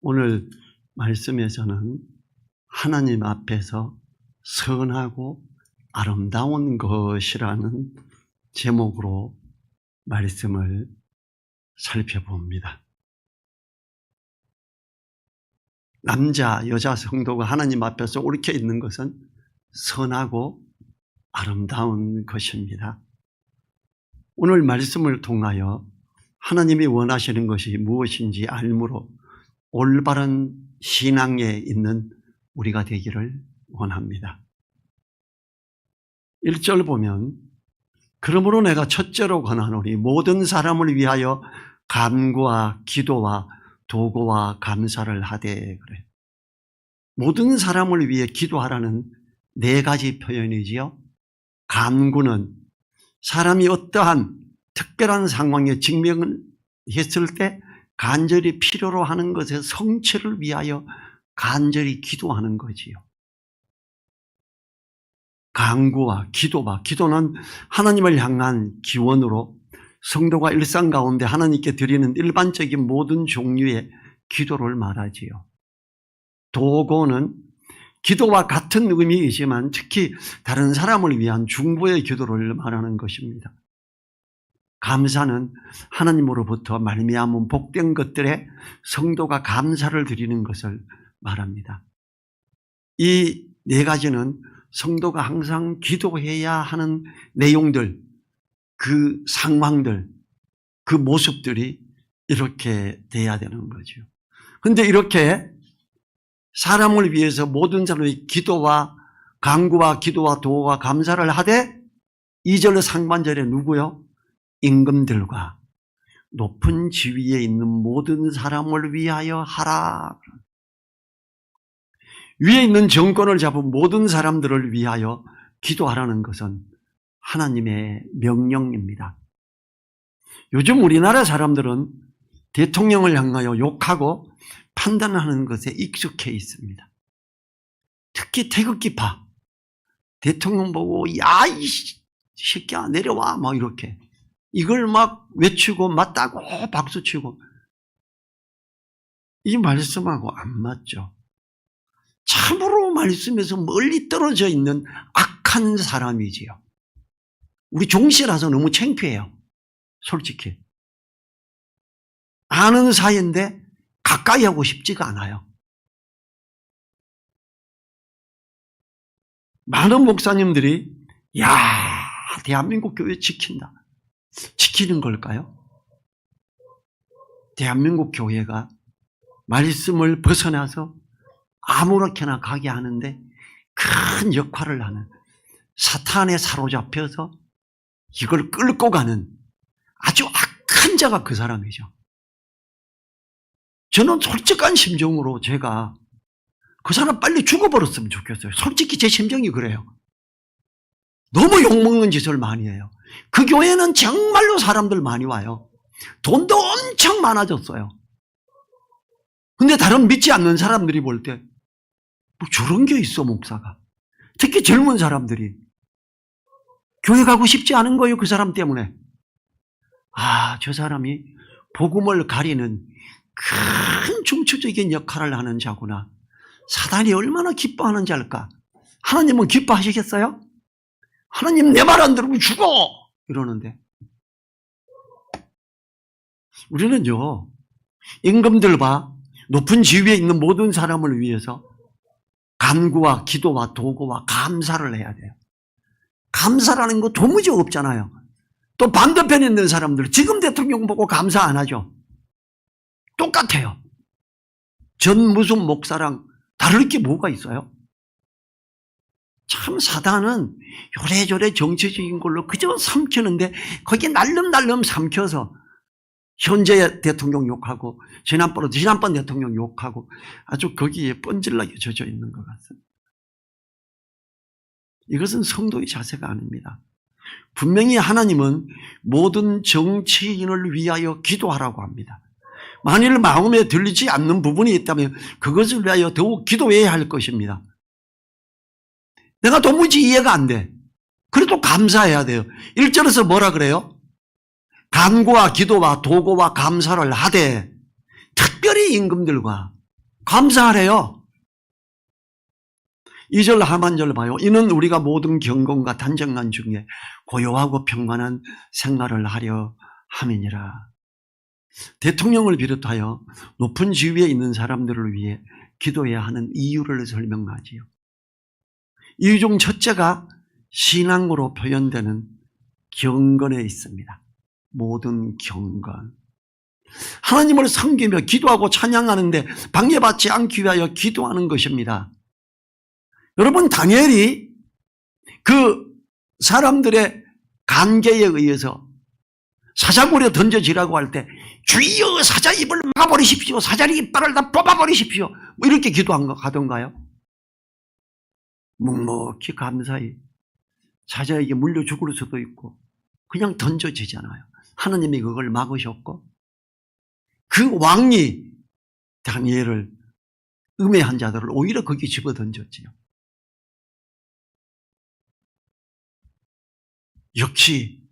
오늘 말씀에서는 하나님 앞에서 선하고 아름다운 것이라는 제목으로 말씀을 살펴봅니다. 남자, 여자 성도가 하나님 앞에서 옳게 있는 것은 선하고 아름다운 것입니다. 오늘 말씀을 통하여 하나님이 원하시는 것이 무엇인지 알므로 올바른 신앙에 있는 우리가 되기를 원합니다. 1절 보면 그러므로 내가 첫째로 권하노니 모든 사람을 위하여 간구와 기도와 도구와 감사를 하되 그래. 모든 사람을 위해 기도하라는 네 가지 표현이지요. 간구는 사람이 어떠한 특별한 상황에 직면을 했을 때 간절히 필요로 하는 것의 성취를 위하여 간절히 기도하는 거지요. 간구와 기도와 기도는 하나님을 향한 기원으로 성도가 일상 가운데 하나님께 드리는 일반적인 모든 종류의 기도를 말하지요. 도고는 기도와 같은 의미이지만 특히 다른 사람을 위한 중보의 기도를 말하는 것입니다. 감사는 하나님으로부터 말미암은 복된 것들에 성도가 감사를 드리는 것을 말합니다. 이 네 가지는 성도가 항상 기도해야 하는 내용들, 그 상황들, 그 모습들이 이렇게 돼야 되는 거죠. 근데 이렇게 사람을 위해서 모든 사람이 기도와 강구와 기도와 도와 감사를 하되 2절 상반절에 누구요? 임금들과 높은 지위에 있는 모든 사람을 위하여 하라. 위에 있는 정권을 잡은 모든 사람들을 위하여 기도하라는 것은 하나님의 명령입니다. 요즘 우리나라 사람들은 대통령을 향하여 욕하고 판단하는 것에 익숙해 있습니다. 특히 태극기파. 대통령 보고, 야, 이 새끼야, 내려와. 막 이렇게. 이걸 막 외치고 맞다고 박수치고. 이 말씀하고 안 맞죠. 참으로 말씀에서 멀리 떨어져 있는 악한 사람이지요. 우리 종씨라서 너무 창피해요. 솔직히. 아는 사이인데 가까이 하고 싶지가 않아요. 많은 목사님들이 야 대한민국 교회 지킨다. 지키는 걸까요? 대한민국 교회가 말씀을 벗어나서 아무렇게나 가게 하는데 큰 역할을 하는 사탄에 사로잡혀서 이걸 끌고 가는 아주 악한 자가 그 사람이죠. 저는 솔직한 심정으로 제가 그 사람 빨리 죽어버렸으면 좋겠어요. 솔직히 제 심정이 그래요. 너무 욕먹는 짓을 많이 해요. 그 교회는 정말로 사람들 많이 와요. 돈도 엄청 많아졌어요. 근데 다른 믿지 않는 사람들이 볼 때, 뭐 저런 게 있어, 목사가. 특히 젊은 사람들이. 교회 가고 싶지 않은 거예요, 그 사람 때문에. 아, 저 사람이 복음을 가리는 큰 중추적인 역할을 하는 자구나. 사단이 얼마나 기뻐하는지 알까? 하나님은 기뻐하시겠어요? 하나님 내 말 안 들으면 죽어! 이러는데. 우리는요, 임금들과 높은 지위에 있는 모든 사람을 위해서 간구와 기도와 도구와 감사를 해야 돼요. 감사라는 거 도무지 없잖아요. 또 반대편에 있는 사람들, 지금 대통령 보고 감사 안 하죠. 똑같아요. 전 무슨 목사랑 다를 게 뭐가 있어요? 참 사단은 요래저래 정치적인 걸로 그저 삼키는데 거기에 날름날름 삼켜서 현재 대통령 욕하고 지난번 지난번 대통령 욕하고 아주 거기에 뻔질나게 젖어 있는 것 같습니다. 이것은 성도의 자세가 아닙니다. 분명히 하나님은 모든 정치인을 위하여 기도하라고 합니다. 만일 마음에 들리지 않는 부분이 있다면 그것을 위하여 더욱 기도해야 할 것입니다. 내가 도무지 이해가 안 돼. 그래도 감사해야 돼요. 1절에서 뭐라 그래요? 간구와 기도와 도고와 감사를 하되 특별히 임금들과 감사하래요. 2절 하반절 봐요. 이는 우리가 모든 경건과 단정한 중에 고요하고 평안한 생활을 하려 함이니라. 대통령을 비롯하여 높은 지위에 있는 사람들을 위해 기도해야 하는 이유를 설명하지요. 이유 중 첫째가 신앙으로 표현되는 경건에 있습니다. 모든 경건. 하나님을 섬기며 기도하고 찬양하는데 방해받지 않기 위하여 기도하는 것입니다. 여러분, 다니엘이 그 사람들의 관계에 의해서 사자굴에 던져지라고 할 때 주여 사자 입을 막아버리십시오. 사자리 이빨을 다 뽑아버리십시오. 뭐 이렇게 기도한 거 하던가요? 묵묵히 감사히 사자에게 물려 죽을 수도 있고 그냥 던져지잖아요. 하나님이 그걸 막으셨고 그 왕이 다니엘을 음해한 자들을 오히려 거기 집어 던졌지요. 역시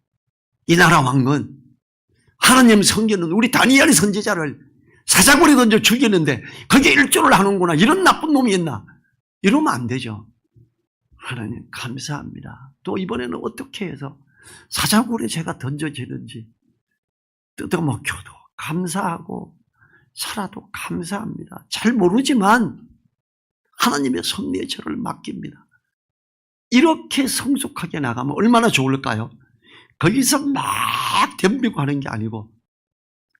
이 나라 왕은 하나님 성전은 우리 다니엘 선지자를 사자굴에 던져 죽이는데 그게 일조를 하는구나. 이런 나쁜 놈이 있나. 이러면 안 되죠. 하나님 감사합니다. 또 이번에는 어떻게 해서 사자굴에 제가 던져지는지 뜯어먹혀도 감사하고 살아도 감사합니다. 잘 모르지만 하나님의 섭리에 저를 맡깁니다. 이렇게 성숙하게 나가면 얼마나 좋을까요? 거기서 막 덤비고 하는 게 아니고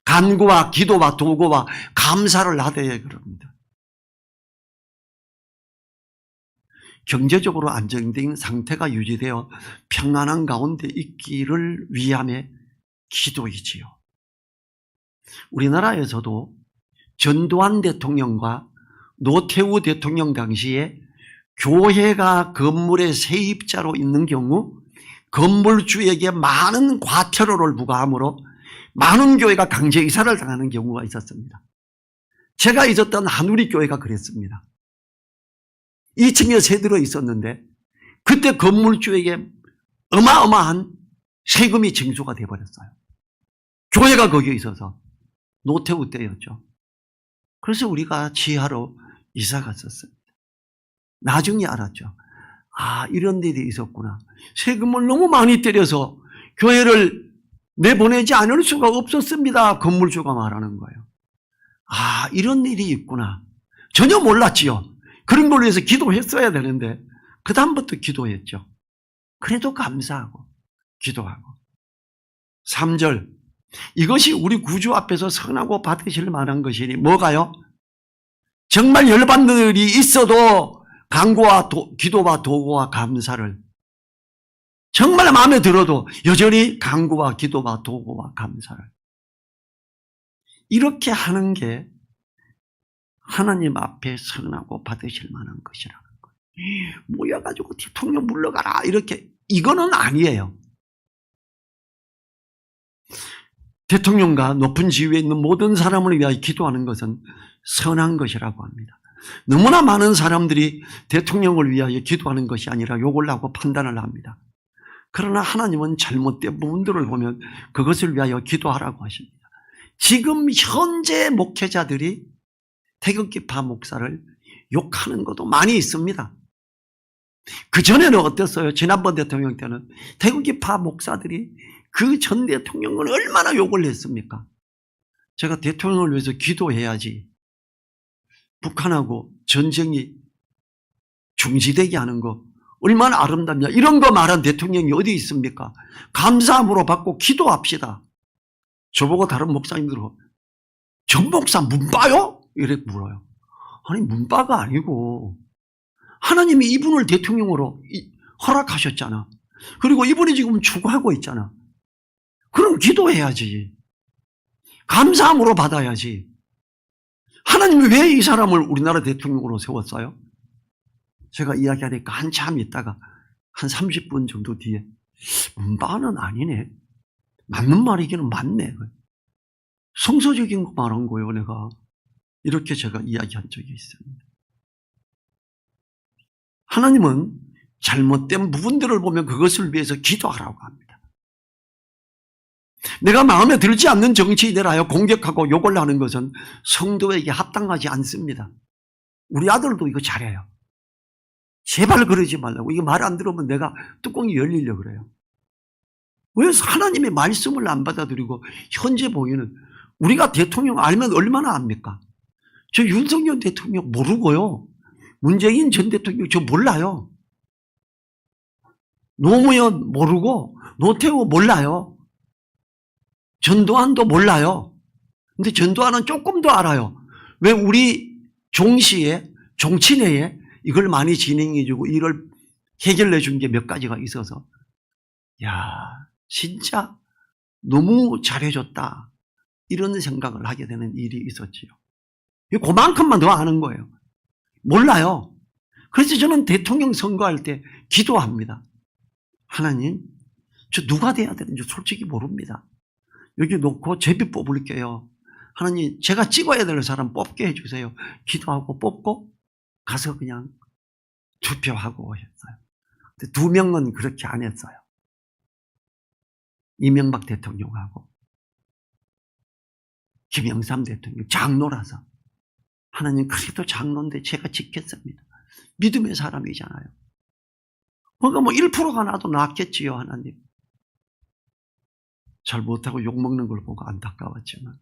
간구와 기도와 도구와 감사를 하되 그럽니다. 경제적으로 안정된 상태가 유지되어 평안한 가운데 있기를 위함의 기도이지요. 우리나라에서도 전두환 대통령과 노태우 대통령 당시에 교회가 건물의 세입자로 있는 경우 건물주에게 많은 과태료를 부과하므로 많은 교회가 강제 이사를 당하는 경우가 있었습니다. 제가 있었던 한우리 교회가 그랬습니다. 2층에 세 들어 있었는데 그때 건물주에게 어마어마한 세금이 징수가 돼버렸어요. 교회가 거기에 있어서 노태우 때였죠. 그래서 우리가 지하로 이사 갔었습니다. 나중에 알았죠. 아, 이런 일이 있었구나. 세금을 너무 많이 때려서 교회를 내보내지 않을 수가 없었습니다. 건물주가 말하는 거예요. 아, 이런 일이 있구나. 전혀 몰랐지요. 그런 걸로 해서 기도했어야 되는데, 그다음부터 기도했죠. 그래도 감사하고, 기도하고. 3절. 이것이 우리 구주 앞에서 선하고 받으실 만한 것이니, 뭐가요? 정말 열받는 일이 있어도 강구와 도, 기도와 도구와 감사를 정말 마음에 들어도 여전히 강구와 기도와 도구와 감사를 이렇게 하는 게 하나님 앞에 선하고 받으실 만한 것이라는 거예요. 모여가지고 대통령 물러가라 이렇게 이거는 아니에요. 대통령과 높은 지위에 있는 모든 사람을 위하여 기도하는 것은 선한 것이라고 합니다. 너무나 많은 사람들이 대통령을 위하여 기도하는 것이 아니라 욕을 하고 판단을 합니다. 그러나 하나님은 잘못된 부분들을 보면 그것을 위하여 기도하라고 하십니다. 지금 현재 목회자들이 태극기파 목사를 욕하는 것도 많이 있습니다. 그전에는 어땠어요? 지난번 대통령 때는 태극기파 목사들이 그 전 대통령을 얼마나 욕을 했습니까? 제가 대통령을 위해서 기도해야지. 북한하고 전쟁이 중지되게 하는 거 얼마나 아름답냐. 이런 거 말한 대통령이 어디 있습니까? 감사함으로 받고 기도합시다. 저보고 다른 목사님들은 전 목사 문바요? 이래 물어요. 아니 문바가 아니고 하나님이 이분을 대통령으로 허락하셨잖아. 그리고 이분이 지금 추구하고 있잖아. 그럼 기도해야지. 감사함으로 받아야지. 하나님이 왜 이 사람을 우리나라 대통령으로 세웠어요? 제가 이야기하니까 한참 있다가 한 30분 정도 뒤에 문바는 아니네. 맞는 말이기는 맞네. 성서적인 거 말한 거예요, 내가. 이렇게 제가 이야기한 적이 있습니다. 하나님은 잘못된 부분들을 보면 그것을 위해서 기도하라고 합니다. 내가 마음에 들지 않는 정치인을 하여 공격하고 욕을 하는 것은 성도에게 합당하지 않습니다. 우리 아들도 이거 잘해요. 제발 그러지 말라고. 이거 말 안 들으면 내가 뚜껑이 열리려 그래요. 왜 하나님의 말씀을 안 받아들이고 현재 보이는 우리가 대통령 알면 얼마나 압니까? 저 윤석열 대통령 모르고요. 문재인 전 대통령 저 몰라요. 노무현 모르고 노태우 몰라요. 전두환도 몰라요. 근데 전두환은 조금 더 알아요. 왜 우리 종시에 종친회에 이걸 많이 진행해주고 이걸 해결해 준 게 몇 가지가 있어서 야 진짜 너무 잘해줬다 이런 생각을 하게 되는 일이 있었지요. 그만큼만 더 아는 거예요. 몰라요. 그래서 저는 대통령 선거할 때 기도합니다. 하나님, 저 누가 돼야 되는지 솔직히 모릅니다. 여기 놓고 제비 뽑을게요. 하나님, 제가 찍어야 될 사람 뽑게 해주세요. 기도하고 뽑고 가서 그냥 투표하고 했어요. 근데 두 명은 그렇게 안 했어요. 이명박 대통령하고 김영삼 대통령 장로라서 하나님 그래도 장로인데 제가 지켰습니다. 믿음의 사람이잖아요. 뭔가 뭐 1%가 나도 낫겠지요 하나님. 잘 못하고 욕먹는 걸 보고 안타까웠지만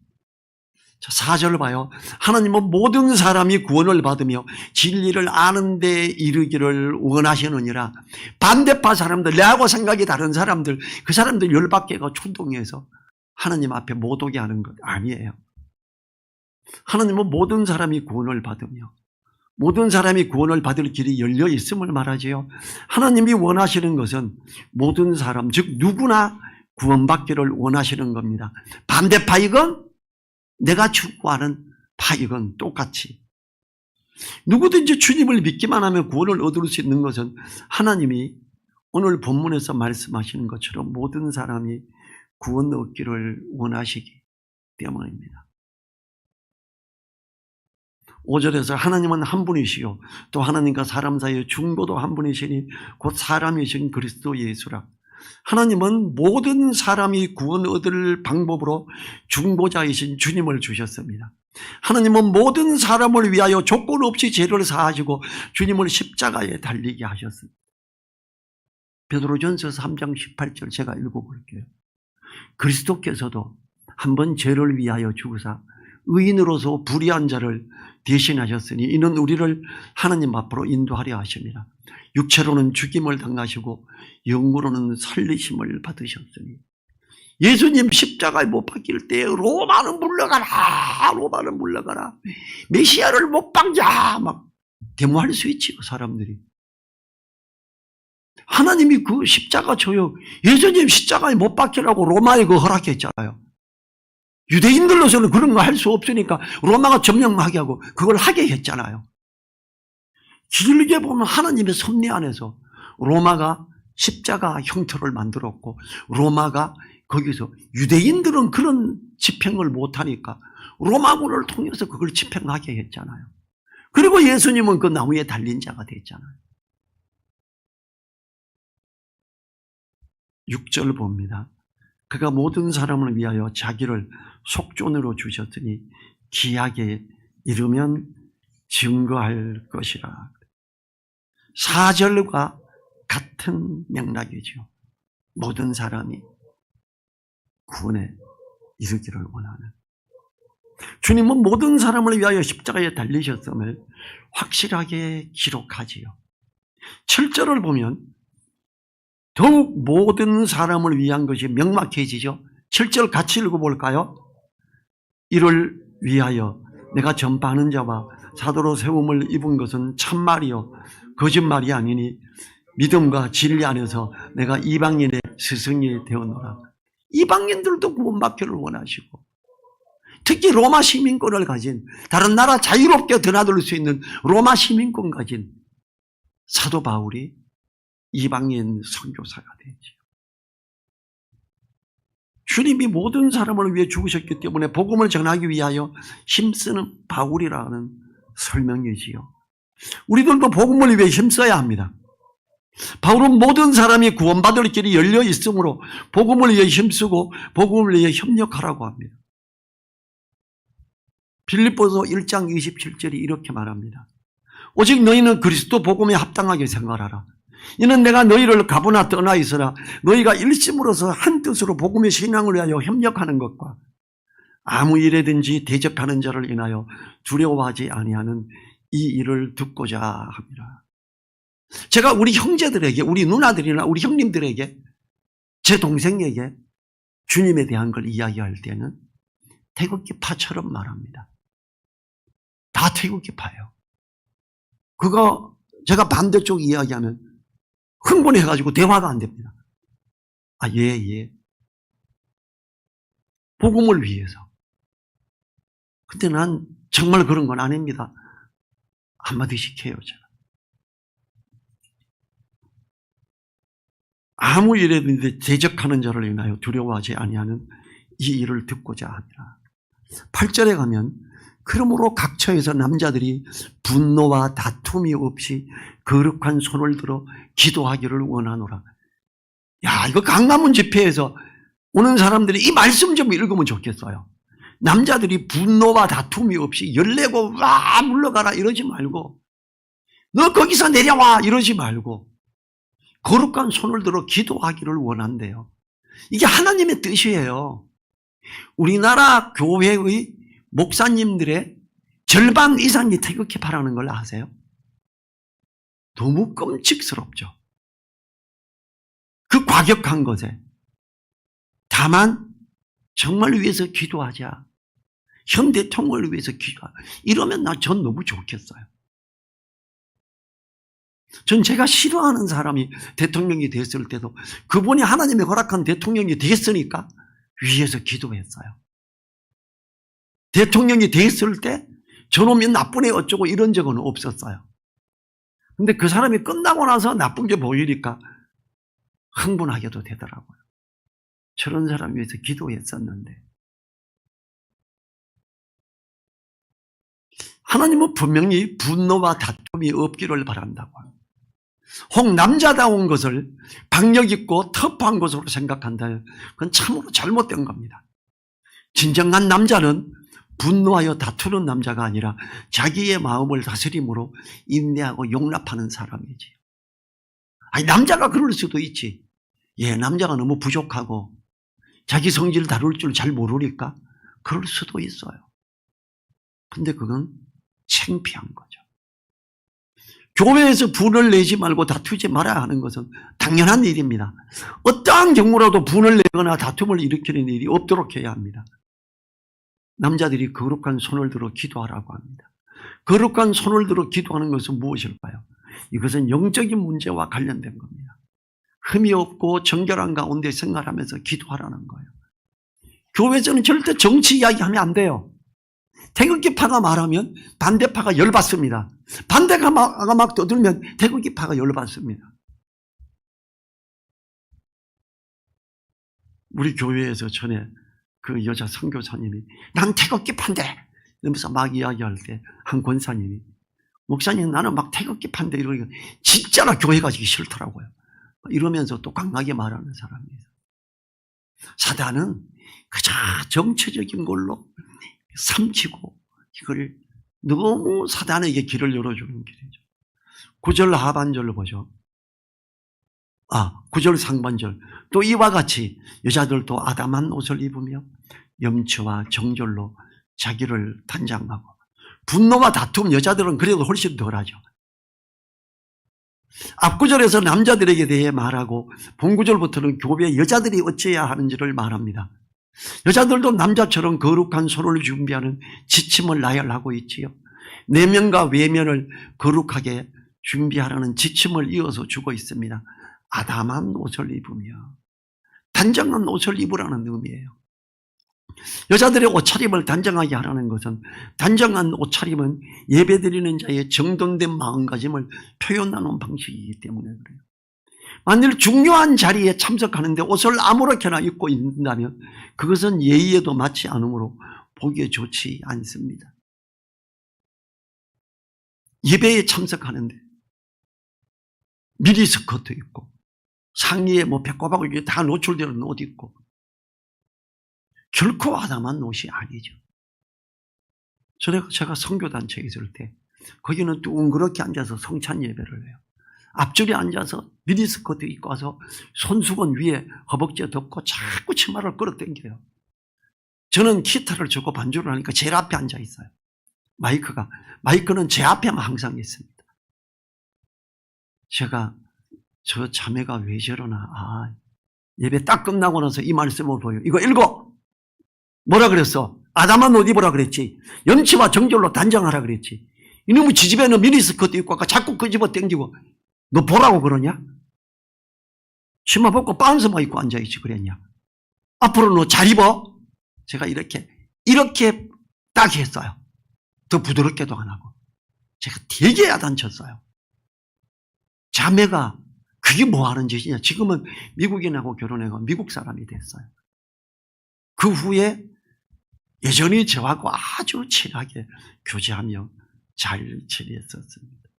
자, 4절 봐요. 하나님은 모든 사람이 구원을 받으며 진리를 아는 데 이르기를 원하시느니라. 반대파 사람들, 내하고 생각이 다른 사람들, 그 사람들 열받게가 충동해서 하나님 앞에 못 오게 하는 것 아니에요. 하나님은 모든 사람이 구원을 받으며 모든 사람이 구원을 받을 길이 열려 있음을 말하지요. 하나님이 원하시는 것은 모든 사람, 즉 누구나 구원받기를 원하시는 겁니다. 반대 파이건 내가 추구하는 파이건 똑같이. 누구든지 주님을 믿기만 하면 구원을 얻을 수 있는 것은 하나님이 오늘 본문에서 말씀하시는 것처럼 모든 사람이 구원 얻기를 원하시기 때문입니다. 5절에서 하나님은 한 분이시요 또 하나님과 사람 사이의 중보도 한 분이시니 곧 사람이신 그리스도 예수라. 하나님은 모든 사람이 구원 얻을 방법으로 중보자이신 주님을 주셨습니다. 하나님은 모든 사람을 위하여 조건 없이 죄를 사하시고 주님을 십자가에 달리게 하셨습니다. 베드로전서 3장 18절 제가 읽어볼게요. 그리스도께서도 한번 죄를 위하여 죽으사 의인으로서 불의한 자를 대신하셨으니 이는 우리를 하나님 앞으로 인도하려 하십니다. 육체로는 죽임을 당하시고 영으로는 살리심을 받으셨으니 예수님 십자가에 못 박힐 때 로마는 물러가라 로마는 물러가라. 메시아를 못 박자 막 데모할 수 있지요 사람들이. 하나님이 그 십자가 줘요 예수님 십자가에 못 박히라고 로마에 그 허락했잖아요 유대인들로서는 그런 거 할 수 없으니까 로마가 점령하게 하고 그걸 하게 했잖아요. 길게 보면 하나님의 섭리 안에서 로마가 십자가 형태를 만들었고 로마가 거기서 유대인들은 그런 집행을 못하니까 로마군을 통해서 그걸 집행하게 했잖아요. 그리고 예수님은 그 나무에 달린 자가 됐잖아요. 6절 봅니다. 그가 모든 사람을 위하여 자기를 속존으로 주셨으니 기약에 이르면 증거할 것이라. 4절과 같은 맥락이죠. 모든 사람이 구원에 이르기를 원하는. 주님은 모든 사람을 위하여 십자가에 달리셨음을 확실하게 기록하지요. 7절을 보면 더욱 모든 사람을 위한 것이 명확해지죠. 7절 같이 읽어볼까요? 이를 위하여 내가 전파하는 자와 사도로 세움을 입은 것은 참말이요 거짓말이 아니니 믿음과 진리 안에서 내가 이방인의 스승이 되었노라. 이방인들도 구원받기를 원하시고 특히 로마 시민권을 가진 다른 나라 자유롭게 드나들 수 있는 로마 시민권 가진 사도 바울이 이방인 선교사가 되지요. 주님이 모든 사람을 위해 죽으셨기 때문에 복음을 전하기 위하여 힘쓰는 바울이라는 설명이지요. 우리들도 복음을 위해 힘써야 합니다. 바울은 모든 사람이 구원받을 길이 열려 있으므로 복음을 위해 힘쓰고 복음을 위해 협력하라고 합니다. 빌립보서 1장 27절이 이렇게 말합니다. 오직 너희는 그리스도 복음에 합당하게 생활하라. 이는 내가 너희를 가보나 떠나 있으라 너희가 일심으로서 한 뜻으로 복음의 신앙을 위하여 협력하는 것과 아무 일에든지 대적하는 자를 인하여 두려워하지 아니하는 이 일을 듣고자 합니다. 제가 우리 형제들에게, 우리 누나들이나 우리 형님들에게, 제 동생에게 주님에 대한 걸 이야기할 때는 태극기파처럼 말합니다. 다 태극기파예요. 그거 제가 반대쪽 이야기하면 흥분해가지고 대화가 안 됩니다. 아, 예, 예. 복음을 위해서. 근데 난 정말 그런 건 아닙니다. 한마디씩 해요, 제가. 아무 일에든지 대적하는 자를 인하여 두려워하지 아니하는 이 일을 듣고자 하니라. 8절에 가면 그러므로 각 처에서 남자들이 분노와 다툼이 없이 거룩한 손을 들어 기도하기를 원하노라. 야, 이거 강남문 집회에서 오는 사람들이 이 말씀 좀 읽으면 좋겠어요. 남자들이 분노와 다툼이 없이 열내고 와 물러가라 이러지 말고 너 거기서 내려와 이러지 말고 거룩한 손을 들어 기도하기를 원한대요. 이게 하나님의 뜻이에요. 우리나라 교회의 목사님들의 절반 이상이 태극기 파라는 걸 아세요? 너무 끔찍스럽죠. 그 과격한 것에. 다만, 정말 위해서 기도하자. 현 대통령을 위해서 기도하자. 이러면 나 전 너무 좋겠어요. 전 제가 싫어하는 사람이 대통령이 됐을 때도 그분이 하나님이 허락한 대통령이 됐으니까 위에서 기도했어요. 대통령이 됐을 때 저놈이 나쁜 애 어쩌고 이런 적은 없었어요. 근데 그 사람이 끝나고 나서 나쁜 게 보이니까 흥분하게도 되더라고요. 저런 사람 위해서 기도했었는데. 하나님은 분명히 분노와 다툼이 없기를 바란다고. 혹 남자다운 것을 박력 있고 터프한 것으로 생각한다면 그건 참으로 잘못된 겁니다. 진정한 남자는 분노하여 다투는 남자가 아니라 자기의 마음을 다스림으로 인내하고 용납하는 사람이지. 아니, 남자가 그럴 수도 있지. 예, 남자가 너무 부족하고 자기 성질을 다룰 줄 잘 모르니까 그럴 수도 있어요. 근데 그건 창피한 거죠. 교회에서 분을 내지 말고 다투지 말아야 하는 것은 당연한 일입니다. 어떠한 경우라도 분을 내거나 다툼을 일으키는 일이 없도록 해야 합니다. 남자들이 거룩한 손을 들어 기도하라고 합니다. 거룩한 손을 들어 기도하는 것은 무엇일까요? 이것은 영적인 문제와 관련된 겁니다. 흠이 없고 정결한 가운데 생활하면서 기도하라는 거예요. 교회에서는 절대 정치 이야기하면 안 돼요. 태극기파가 말하면 반대파가 열받습니다. 반대가 막, 막 떠들면 태극기파가 열받습니다. 우리 교회에서 전에 그 여자 선교사님이 난 태극기 판대 이러면서 막 이야기할 때 한 권사님이 목사님 나는 막 태극기 판대 이러니까 진짜로 교회 가기 싫더라고요. 이러면서 또 강하게 말하는 사람이에요. 사단은 그저 정치적인 걸로 삼치고 이걸 너무 사단에게 길을 열어주는 길이죠. 9절 하반절로 보죠. 아, 9절 상반절. 또 이와 같이 여자들도 아담한 옷을 입으며 염치와 정절로 자기를 단장하고 분노와 다툼 여자들은 그래도 훨씬 덜하죠. 앞구절에서 남자들에게 대해 말하고 본구절부터는 교회 여자들이 어찌해야 하는지를 말합니다. 여자들도 남자처럼 거룩한 손을 준비하는 지침을 나열하고 있지요. 내면과 외면을 거룩하게 준비하라는 지침을 이어서 주고 있습니다. 아담한 옷을 입으며 단정한 옷을 입으라는 의미예요. 여자들의 옷차림을 단정하게 하라는 것은 단정한 옷차림은 예배드리는 자의 정돈된 마음가짐을 표현하는 방식이기 때문에 그래요. 만일 중요한 자리에 참석하는데 옷을 아무렇게나 입고 있는다면 그것은 예의에도 맞지 않으므로 보기에 좋지 않습니다. 예배에 참석하는데 미리 스커트 입고 상의에 뭐 배꼽하고 이게 다 노출되는 옷 입고 결코 아담한 옷이 아니죠. 전에 제가 선교단체에 있을 때 거기는 둥그렇게 앉아서 성찬 예배를 해요. 앞줄에 앉아서 미니스커트 입고 와서 손수건 위에 허벅지에 덮고 자꾸 치마를 끌어당겨요. 저는 기타를 주고 반주를 하니까 제일 앞에 앉아 있어요. 마이크가. 마이크는 제 앞에만 항상 있습니다. 제가 저 자매가 왜 저러나. 아, 예배 딱 끝나고 나서 이 말씀을 보여. 이거 읽어! 뭐라 그랬어? 아담한 옷 입으라 그랬지. 염치와 정절로 단장하라 그랬지. 이놈의 지집에는 미니스커트 입고 아까 자꾸 그 집어 땡기고 너 보라고 그러냐? 치마 벗고 빤스만 입고 앉아있지 그랬냐? 앞으로 너 잘 입어? 제가 이렇게 이렇게 딱 했어요. 더 부드럽게도 안 하고. 제가 되게 야단쳤어요. 자매가 그게 뭐 하는 짓이냐. 지금은 미국인하고 결혼해서 미국 사람이 됐어요. 그 후에 여전히 저하고 아주 친하게 교제하며 잘 지냈었습니다.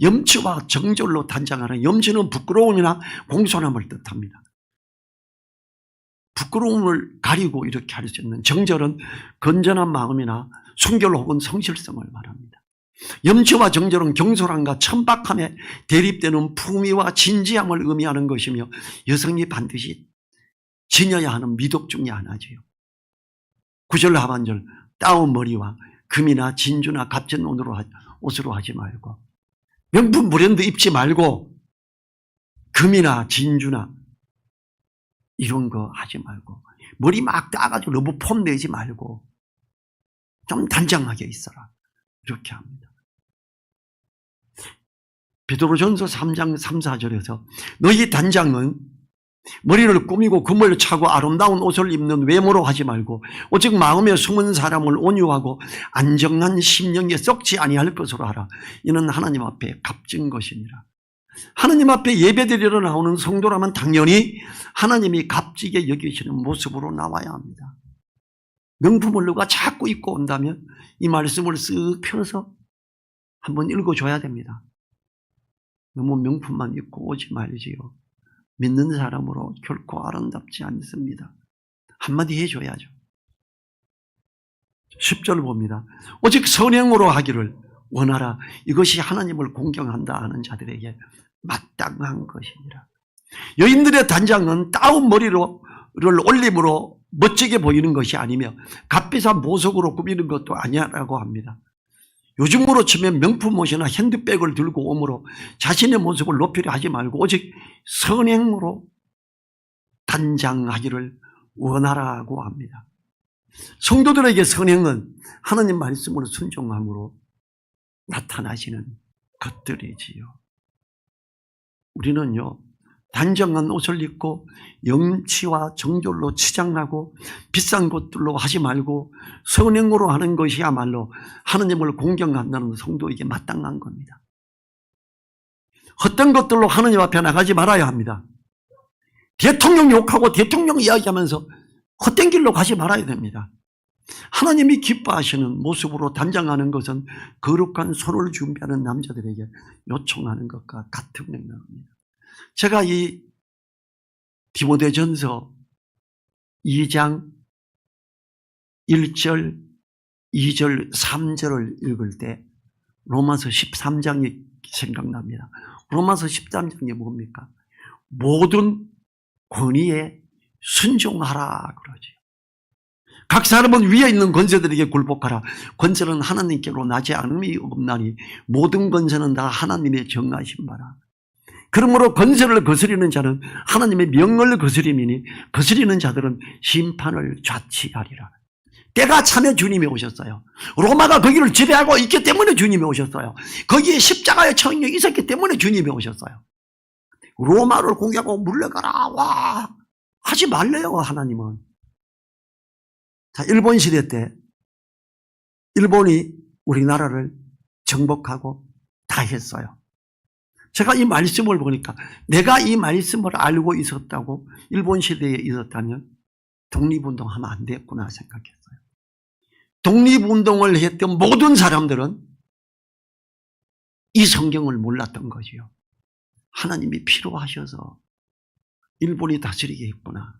염치와 정절로 단장하는 염치는 부끄러움이나 공손함을 뜻합니다. 부끄러움을 가리고 이렇게 할 수 있는 정절은 건전한 마음이나 순결 혹은 성실성을 말합니다. 염치와 정절은 경솔함과 천박함에 대립되는 품위와 진지함을 의미하는 것이며 여성이 반드시 지녀야 하는 미덕 중의 하나지요. 구절 하반절 따온 머리와 금이나 진주나 값진 옷으로, 하- 옷으로 하지 말고 명품 브랜드 입지 말고 금이나 진주나 이런 거 하지 말고 머리 막 따가지고 너무 폼 내지 말고 좀 단정하게 있어라 이렇게 합니다. 베드로전서 3장 3, 4절에서 너희 단장은 머리를 꾸미고 금을 차고 아름다운 옷을 입는 외모로 하지 말고 오직 마음에 숨은 사람을 온유하고 안정한 심령에 썩지 아니할 것으로 하라. 이는 하나님 앞에 값진 것이니라. 하나님 앞에 예배드리러 나오는 성도라면 당연히 하나님이 값지게 여기시는 모습으로 나와야 합니다. 명품을 누가 자꾸 입고 온다면 이 말씀을 쓱 펴서 한번 읽어줘야 됩니다. 너무 명품만 입고 오지 말지요. 믿는 사람으로 결코 아름답지 않습니다. 한마디 해줘야죠. 10절 봅니다. 오직 선행으로 하기를 원하라. 이것이 하나님을 공경한다 하는 자들에게 마땅한 것이니라. 여인들의 단장은 따온 머리를 올림으로 멋지게 보이는 것이 아니며 값비싼 보석으로 꾸미는 것도 아니라고 합니다. 요즘으로 치면 명품 옷이나 핸드백을 들고 오므로 자신의 모습을 높이려 하지 말고 오직 선행으로 단장하기를 원하라고 합니다. 성도들에게 선행은 하나님 말씀으로 순종함으로 나타나시는 것들이지요. 우리는요, 단정한 옷을 입고 영치와 정절로 치장하고 비싼 것들로 하지 말고 선행으로 하는 것이야말로 하느님을 공경한다는 성도에게 마땅한 겁니다. 헛된 것들로 하느님 앞에 나가지 말아야 합니다. 대통령 욕하고 대통령 이야기하면서 헛된 길로 가지 말아야 됩니다. 하나님이 기뻐하시는 모습으로 단장하는 것은 거룩한 손을 준비하는 남자들에게 요청하는 것과 같은 맥락입니다. 제가 이 디모데전서 2장 1절, 2절, 3절을 읽을 때 로마서 13장이 생각납니다. 로마서 13장이 뭡니까? 모든 권위에 순종하라 그러지. 각 사람은 위에 있는 권세들에게 굴복하라. 권세는 하나님께로 나지 않음이 없나니 모든 권세는 다 하나님의 정하신 바라. 그러므로 권세를 거스리는 자는 하나님의 명을 거스림이니 거스리는 자들은 심판을 좌치하리라. 때가 참에 주님이 오셨어요. 로마가 거기를 지배하고 있기 때문에 주님이 오셨어요. 거기에 십자가의 청력이 있었기 때문에 주님이 오셨어요. 로마를 공격하고 물러가라. 와. 하지 말래요, 하나님은. 자, 일본 시대 때 일본이 우리나라를 정복하고 다 했어요. 제가 이 말씀을 보니까 내가 이 말씀을 알고 있었다고 일본 시대에 있었다면 독립운동 하면 안 됐구나 생각했어요. 독립운동을 했던 모든 사람들은 이 성경을 몰랐던 거지요. 하나님이 필요하셔서 일본이 다스리게 했구나.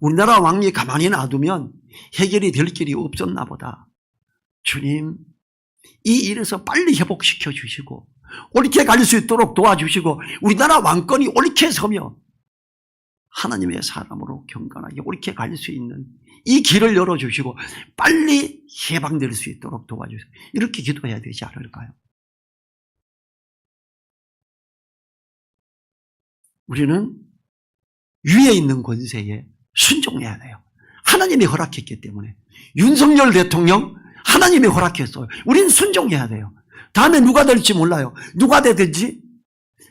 우리나라 왕이 가만히 놔두면 해결이 될 길이 없었나 보다. 주님, 이 일에서 빨리 회복시켜 주시고 옳게 갈 수 있도록 도와주시고 우리나라 왕권이 옳게 서며 하나님의 사람으로 경건하게 옳게 갈 수 있는 이 길을 열어주시고 빨리 해방될 수 있도록 도와주세요. 이렇게 기도해야 되지 않을까요? 우리는 위에 있는 권세에 순종해야 돼요. 하나님이 허락했기 때문에. 윤석열 대통령 하나님이 허락했어요. 우리는 순종해야 돼요. 다음에 누가 될지 몰라요. 누가 되든지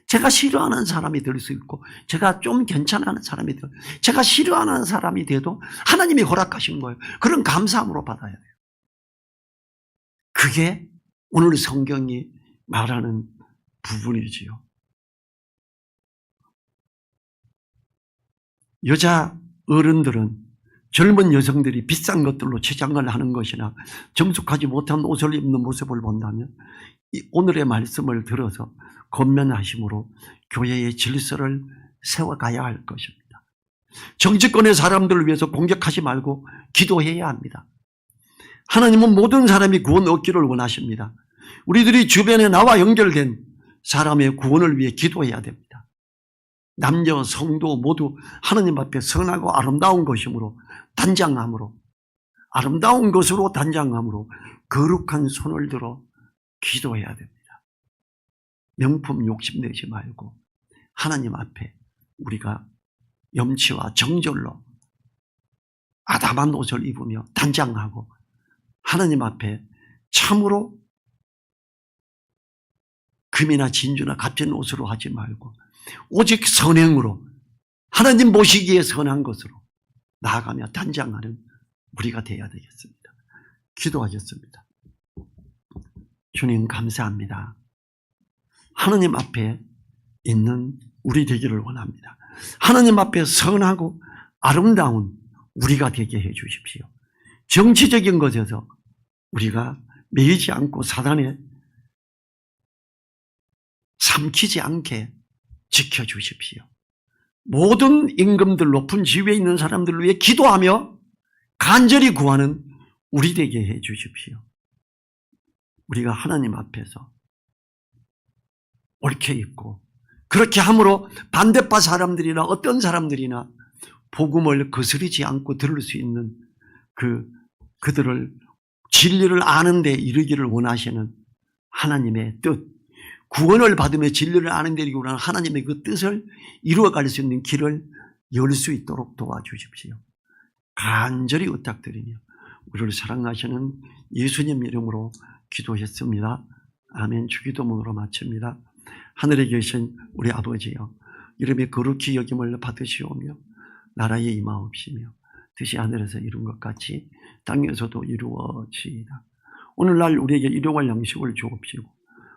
제가 싫어하는 사람이 될 수 있고 제가 좀 괜찮아하는 사람이 될 제가 싫어하는 사람이 돼도 하나님이 허락하신 거예요. 그런 감사함으로 받아야 돼요. 그게 오늘 성경이 말하는 부분이지요. 여자 어른들은 젊은 여성들이 비싼 것들로 치장을 하는 것이나 정숙하지 못한 옷을 입는 모습을 본다면 이 오늘의 말씀을 들어서 건면하심으로 교회의 질서를 세워가야 할 것입니다. 정치권의 사람들을 위해서 공격하지 말고 기도해야 합니다. 하나님은 모든 사람이 구원 얻기를 원하십니다. 우리들이 주변에 나와 연결된 사람의 구원을 위해 기도해야 됩니다. 남녀, 성도 모두 하나님 앞에 선하고 아름다운 것이므로 단장함으로 아름다운 것으로 단장함으로 거룩한 손을 들어 기도해야 됩니다. 명품 욕심내지 말고 하나님 앞에 우리가 염치와 정절로 아담한 옷을 입으며 단장하고 하나님 앞에 참으로 금이나 진주나 값진 옷으로 하지 말고 오직 선행으로 하나님 보시기에 선한 것으로 나아가며 단장하는 우리가 되어야 되겠습니다. 기도하겠습니다. 주님 감사합니다. 하나님 앞에 있는 우리 되기를 원합니다. 하나님 앞에 선하고 아름다운 우리가 되게 해 주십시오. 정치적인 것에서 우리가 매이지 않고 사단에 삼키지 않게 지켜주십시오. 모든 임금들 높은 지위에 있는 사람들을 위해 기도하며 간절히 구하는 우리 되게 해 주십시오. 우리가 하나님 앞에서 옳게 있고 그렇게 함으로 반대파 사람들이나 어떤 사람들이나 복음을 거스르지 않고 들을 수 있는 그 그들을 진리를 아는 데 이르기를 원하시는 하나님의 뜻 구원을 받으며 진리를 아는 데 이르기를 원하는 하나님의 그 뜻을 이루어갈 수 있는 길을 열 수 있도록 도와주십시오. 간절히 부탁드리며 우리를 사랑하시는 예수님 이름으로 기도했습니다. 아멘 주기도문으로 마칩니다. 하늘에 계신 우리 아버지여 이름이 거룩히 여김을 받으시오며 나라에 임하옵시며 뜻이 하늘에서 이룬 것 같이 땅에서도 이루어지이다. 오늘날 우리에게 일용할 양식을 주옵시고